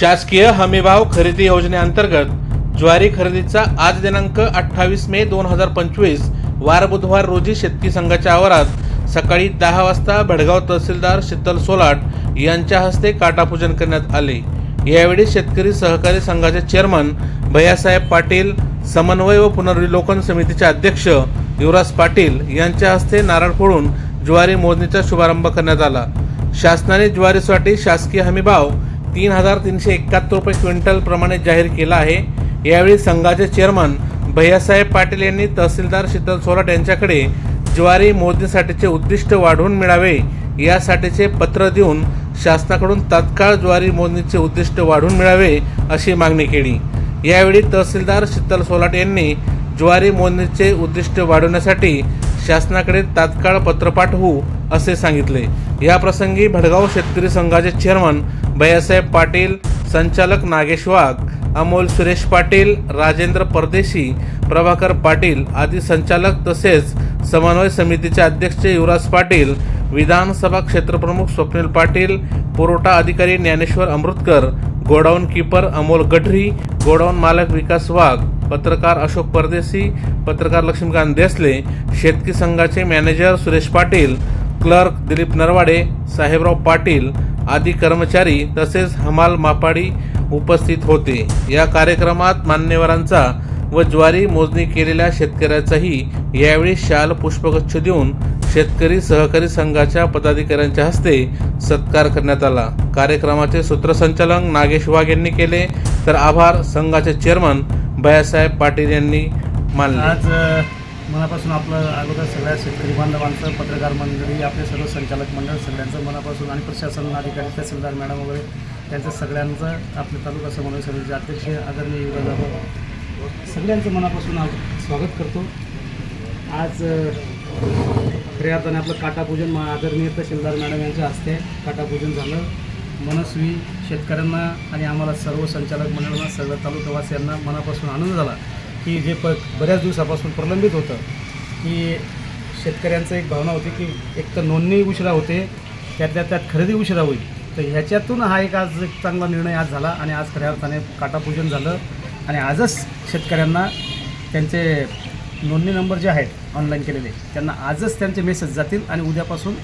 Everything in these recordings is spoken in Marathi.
शासकीय हमीभाव खरेदी योजनेअंतर्गत ज्वारी खरेदीचा आज दिनांक अठ्ठावीस मे दोन हजार पंचवीस वार बुधवार रोजी शेतकी संघाच्या आवारात सकाळी दहा वाजता भडगाव तहसीलदार शीतल सोलाट यांच्या हस्ते काटापूजन करण्यात आले. यावेळी शेतकरी सहकारी संघाचे चेअरमन भैयासाहेब पाटील समन्वय व पुनर्विलोकन समितीचे अध्यक्ष युवराज पाटील यांच्या हस्ते नारळ फोडून ज्वारी मोजणीचा शुभारंभ करण्यात आला. शासनाने ज्वारीसाठी शासकीय हमीभाव तीन हजार तीनशे एकाहत्तर रुपये क्विंटल प्रमाणे जाहीर केला आहे. यावेळी संघाचे चेअरमन भैयासाहेब पाटील यांनी तहसीलदार शीतल सोलाट यांच्याकडे ज्वारी मोजणीसाठीचे उद्दिष्ट वाढवून मिळावे यासाठीचे पत्र देऊन शासनाकडून तात्काळ ज्वारी मोजणीचे उद्दिष्ट वाढवून मिळावे अशी मागणी केली. यावेळी तहसीलदार शीतल सोलाट यांनी ज्वारी मोजणीचे उद्दिष्ट वाढवण्यासाठी शासनाकडे तात्काळ पत्र पाठवू असे सांगितले. या प्रसंगी भडगाव शेतकरी संघाचे चेअरमन भैयासाहेब पाटील संचालक नागेश वाघ अमोल सुरेश पाटील राजेंद्र परदेशी प्रभाकर पाटील आदी संचालक तसेच समन्वय समितीचे अध्यक्ष युवराज पाटील विधानसभा क्षेत्रप्रमुख स्वप्नील पाटील पुरवठा अधिकारी Dnyaneshwar Amrutkar godown keeper Amol Gadhari godown मालक विकास वाघ पत्रकार अशोक परदेशी पत्रकार लक्ष्मीकांत देसले शेतकी संघाचे मॅनेजर सुरेश पाटील क्लर्क दिलीप नरवाडे साहेबराव पाटील आदी कर्मचारी तसेच हमाल मापाडी उपस्थित होते. या कार्यक्रमात मान्यवरांचा व ज्वारी मोजणी केलेल्या शेतकऱ्याचाही यावेळी शाल पुष्पगुच्छ देऊन शेतकरी सहकारी संघाच्या पदाधिकाऱ्यांच्या हस्ते सत्कार करण्यात आला. कार्यक्रमाचे सूत्रसंचालन नागेश वाघ यांनी केले. तर आभार संघाचे चेअरमन भयासाहेब पाटील यांनी मानले. आज मनापासून आपलं अगोदर सगळ्या शेतकरी बांधवांचं पत्रकार मंडळी आपले सर्व संचालक मंडळ सगळ्यांचं मनापासून आणि प्रशासन अधिकारी तहसीलदार मॅडम वगैरे त्यांचं सगळ्यांचं आपले तालुका समन्वय समितीचे अध्यक्ष आदरणीय युवराज सगळ्यांचं मनापासून स्वागत करतो. आज खऱ्या अर्थाने आपलं काटापूजन मा आदरणीय तहसीलदार मॅडम यांच्या हस्ते काटापूजन झालं. मनस्वी शेतकऱ्यांना आणि आम्हाला सर्व संचालक मंडळांना सगळ्या तालुकावासियांना मनापासून आनंद झाला. की जे प बऱ्याच दिवसापासून प्रलंबित होतं की शेतकऱ्यांचं एक भावना होती की एक तर नोंदणी उशिरा होते त्यातल्या त्यात खरेदी उशिरा होईल. तर ह्याच्यातून हा एक आज एक चांगला निर्णय आज झाला आणि आज खऱ्या अर्थाने काटापूजन झालं आणि आजच शेतकऱ्यांना त्यांचे नोंदणी नंबर जे आहेत ऑनलाईन केलेले त्यांना आजच त्यांचे मेसेज जातील आणि उद्यापासून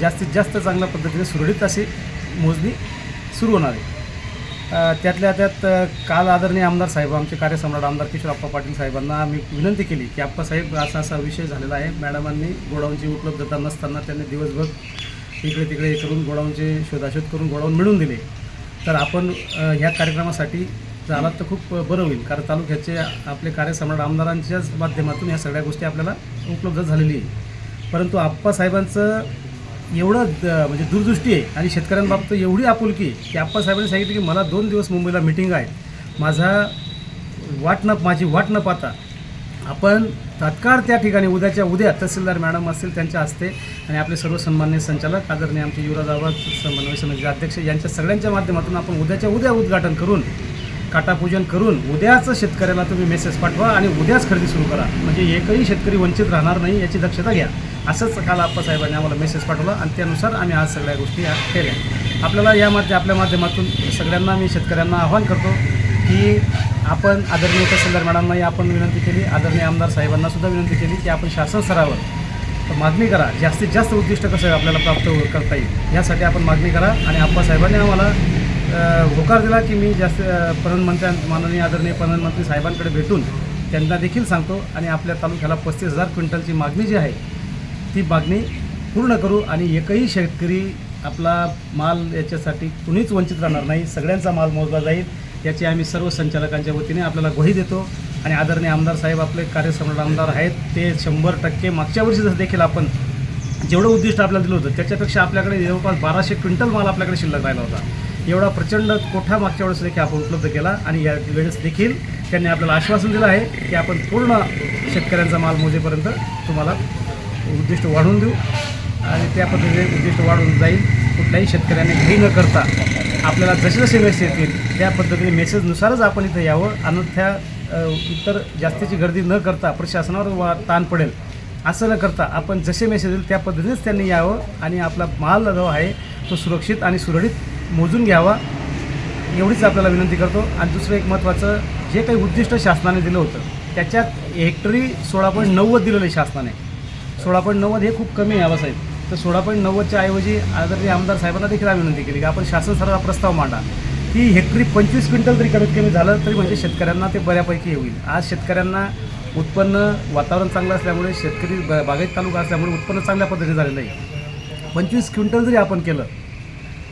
जास्तीत जास्त चांगल्या पद्धतीने सुरळीत अशी मोजणी सुरू होणार आहे. त्यातल्या त्यात काल आदरणीय आमदार साहेब आमचे कार्यसम्राट आमदार किशोरप्पा पाटील साहेबांना आम्ही विनंती केली की आप्पा साहेब असा असा विषय झालेला आहे. मॅडमांनी गोडाऊनची उपलब्धता नसताना त्यांनी दिवसभर इकडे तिकडे हे करून गोडाऊनचे शोधाशोध करून गोडाऊन मिळवून दिले. तर आपण ह्या कार्यक्रमासाठी झालात तर खूप बरं होईल कारण तालुक्याचे आपले कार्यसम्राट आमदारांच्याच माध्यमातून ह्या सगळ्या गोष्टी आपल्याला उपलब्ध झालेली आहे परंतु आप्पा साहेबांचं एवढं म्हणजे दूरदृष्टी आहे. आणि शेतकऱ्यांबाबत एवढी आपुलकी आहे की आप्पासाहेबांनी सांगितलं की मला दोन दिवस मुंबईला मिटिंग आहे. माझा वाट न माझी वाट न पाहता आपण तात्काळ त्या ठिकाणी उद्याच्या उद्या तहसीलदार मॅडम असतील त्यांच्या हस्ते आणि आपले सर्व सन्मान्य संचालक आदरणीय आमचे युवराज आवाज समन्वय समितीचे अध्यक्ष यांच्या सगळ्यांच्या माध्यमातून आपण उद्याच्या उद्या उद्घाटन करून काटापूजन करून उद्याच शेतकऱ्याला तुम्ही मेसेज पाठवा आणि उद्याच खरेदी सुरू करा. म्हणजे एकही शेतकरी वंचित राहणार नाही याची दक्षता घ्या. असंच काल आप्पासाहेबांनी आम्हाला मेसेज पाठवला आणि त्यानुसार आम्ही आज सगळ्या गोष्टी या केल्या. आपल्याला या माध्य आपल्या माध्यमातून सगळ्यांना मी शेतकऱ्यांना आवाहन करतो की आपण आदरणीय तहसीलदार मॅडमनाही आपण विनंती केली आदरणीय आमदार साहेबांनासुद्धा विनंती केली की आपण शासन स्तरावर मागणी करा जास्तीत जास्त उद्दिष्ट कसं आपल्याला प्राप्त करता येईल यासाठी आपण मागणी करा आणि आप्पासाहेबांनी आम्हाला होकार दिला की मी जास्त अ, प्रधानमंत्र्यां माननीय आदरणीय प्रधानमंत्री साहेबांकडे भेटून त्यांना देखील सांगतो आणि आपल्या तालुक्याला पस्तीस हजार क्विंटलची मागणी जी आहे ती मागणी पूर्ण करू आणि एकही शेतकरी आपला माल याच्यासाठी कुणीच वंचित राहणार नाही. सगळ्यांचा माल मोजला जाईल याची आम्ही सर्व संचालकांच्या वतीने आपल्याला ग्वाही देतो. आणि आदरणीय आमदार साहेब आपले कार्यसम्राट आमदार आहेत ते शंभर टक्के मागच्या वर्षी जसं देखील आपण जेवढं उद्दिष्ट आपल्याला दिलं होतं त्याच्यापेक्षा आपल्याकडे जवळपास बाराशे क्विंटल माल आपल्याकडे शिल्लक राहिला होता. एवढा प्रचंड कोठा मागच्या वेळेस देखील आपण उपलब्ध केला आणि या वेळेस देखील त्यांनी आपल्याला आश्वासन दिलं आहे की आपण पूर्ण शेतकऱ्यांचा माल मोजेपर्यंत तुम्हाला उद्दिष्ट वाढवून देऊ आणि त्या पद्धतीने उद्दिष्ट वाढून जाईल. कुठल्याही शेतकऱ्याने घाई न करता आपल्याला जसे जसे मेसेज येतील त्या पद्धतीने मेसेजनुसारच आपण इथं यावं. आणि त्या इतर जास्तीची गर्दी न करता प्रशासनावर वा ताण पडेल. असं न करता आपण जसे मेसेज येईल त्या पद्धतीनेच त्यांनी यावं आणि आपला माल जो आहे तो सुरक्षित आणि सुरळीत मोजून घ्यावा. एवढीच आपल्याला विनंती करतो. आणि दुसरं एक महत्त्वाचं जे काही उद्दिष्ट शासनाने दिलं होतं त्याच्यात हेक्टरी सोळा पॉईंट नव्वद दिलेलं आहे शासनाने. सोळा पॉईंट नव्वद हे खूप कमी आहे आबासाहेब तर सोळा पॉईंट नव्वदच्या ऐवजी आदरणीय आमदार साहेबांना देखील आम्ही विनंती केली की आपण शासन स्तराला प्रस्ताव मांडा. की हेक्टरी पंचवीस क्विंटल तरी कमीत कमी झालं तरी म्हणजे शेतकऱ्यांना ते बऱ्यापैकी होईल. आज शेतकऱ्यांना उत्पन्न वातावरण चांगलं असल्यामुळे शेतकरी ब- बागायत तालुका असल्यामुळे उत्पन्न चांगल्या पद्धतीने झालेलं आहे पंचवीस क्विंटल जरी आपण केलं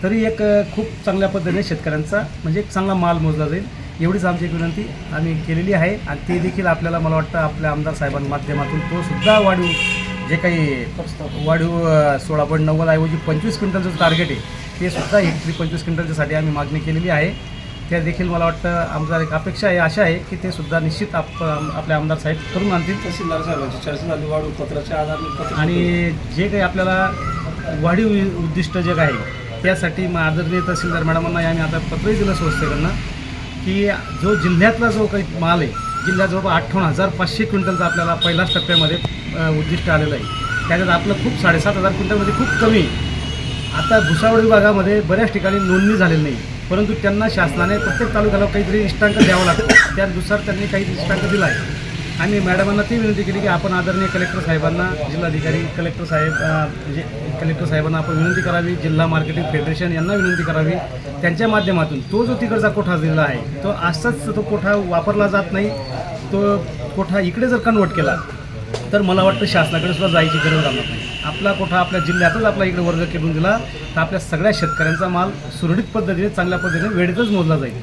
तरी एक खूप चांगल्या पद्धतीने शेतकऱ्यांचा म्हणजे एक चांगला माल मोजला जाईल. एवढीच आमची एक विनंती आम्ही केलेली आहे. आणि ते देखील आपल्याला मला वाटतं आपल्या आमदार साहेबांच्या माध्यमातून तो सुद्धा वाढवू जे काही वाढीव सोळा पॉईंट नव्वद ऐवजी पंचवीस क्विंटलचं टार्गेट आहे ते सुद्धा हेक्टरी पंचवीस क्विंटलच्यासाठी आम्ही मागणी केलेली आहे. त्या देखील मला वाटतं आमचा एक अपेक्षा आहे आशा आहे की ते सुद्धा निश्चित आप आपले आमदार साहेब करून आणतील. तहसीलदार साहेबांची चर्चा झाली वाढू पत्राच्या आधारे आणि जे काही आपल्याला वाढीव उद्दिष्ट जे काही त्यासाठी मग आदरणीय तहसीलदार मॅडमांना आम्ही आता पत्रही दिलं संस्थेकडनं की जो जिल्ह्यातला जो काही माल आहे जिल्ह्यात जवळपास अठ्ठावन्न हजार पाचशे क्विंटलचा आपल्याला पहिल्याच टप्प्यामध्ये उद्दिष्ट आलेलं आहे. त्याच्यात आपलं खूप साडेसात हजार क्विंटलमध्ये खूप कमी. आहे. आता भुसावळ विभागामध्ये बऱ्याच ठिकाणी नोंदणी झालेली नाही. परंतु त्यांना शासनाने प्रत्येक तालुक्याला काहीतरी इष्टांक द्यावा लागतो. त्यानुसार त्यांनी काही इष्टांक दिला आहे. आणि मॅडमांना ती विनंती केली की आपण आदरणीय कलेक्टर साहेबांना जिल्हाधिकारी कलेक्टर साहेब म्हणजे कलेक्टर साहेबांना आपण विनंती करावी जिल्हा मार्केटिंग फेडरेशन यांना विनंती करावी. त्यांच्या माध्यमातून तो जो तिकडचा कोठा दिलेला आहे तो असाच तो कोठा वापरला जात नाही तो कोठा इकडे जर कन्वर्ट केला तर मला वाटतं शासनाकडे सुद्धा जायची गरज राहणार नाही. आपला कोठा आपल्या जिल्ह्यातच आपला इकडे वर्ग केलून दिला तर आपल्या सगळ्या शेतकऱ्यांचा माल सुरळीत पद्धतीने चांगल्या पद्धतीने वेळेतच मोजला जाईल.